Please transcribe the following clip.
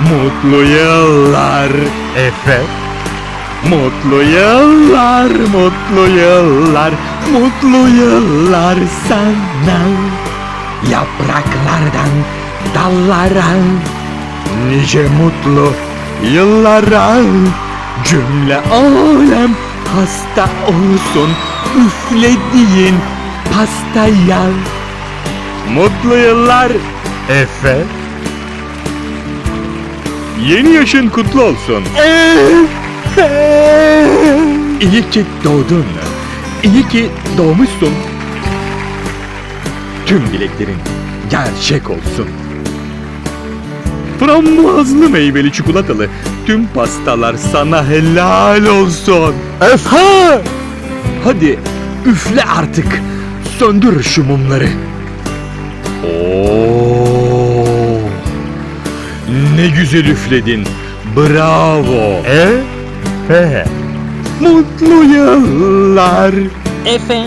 Mutlu yıllar Efe. Mutlu yıllar, mutlu yıllar, mutlu yıllar sana. Yapraklardan dallara, nice mutlu yıllara. Cümle alem hasta olsun üflediğin pastaya. Mutlu yıllar Efe. Yeni yaşın kutlu olsun. İyi ki doğdun. İyi ki doğmuşsun. Tüm dileklerin gerçek olsun. Frambuazlı meyveli çikolatalı tüm pastalar sana helal olsun. Efe! Hadi üfle artık. Söndür şu mumları. Oo! Ne güzel üfledin. Bravo. E? He. Mutlu yıllar. Efe.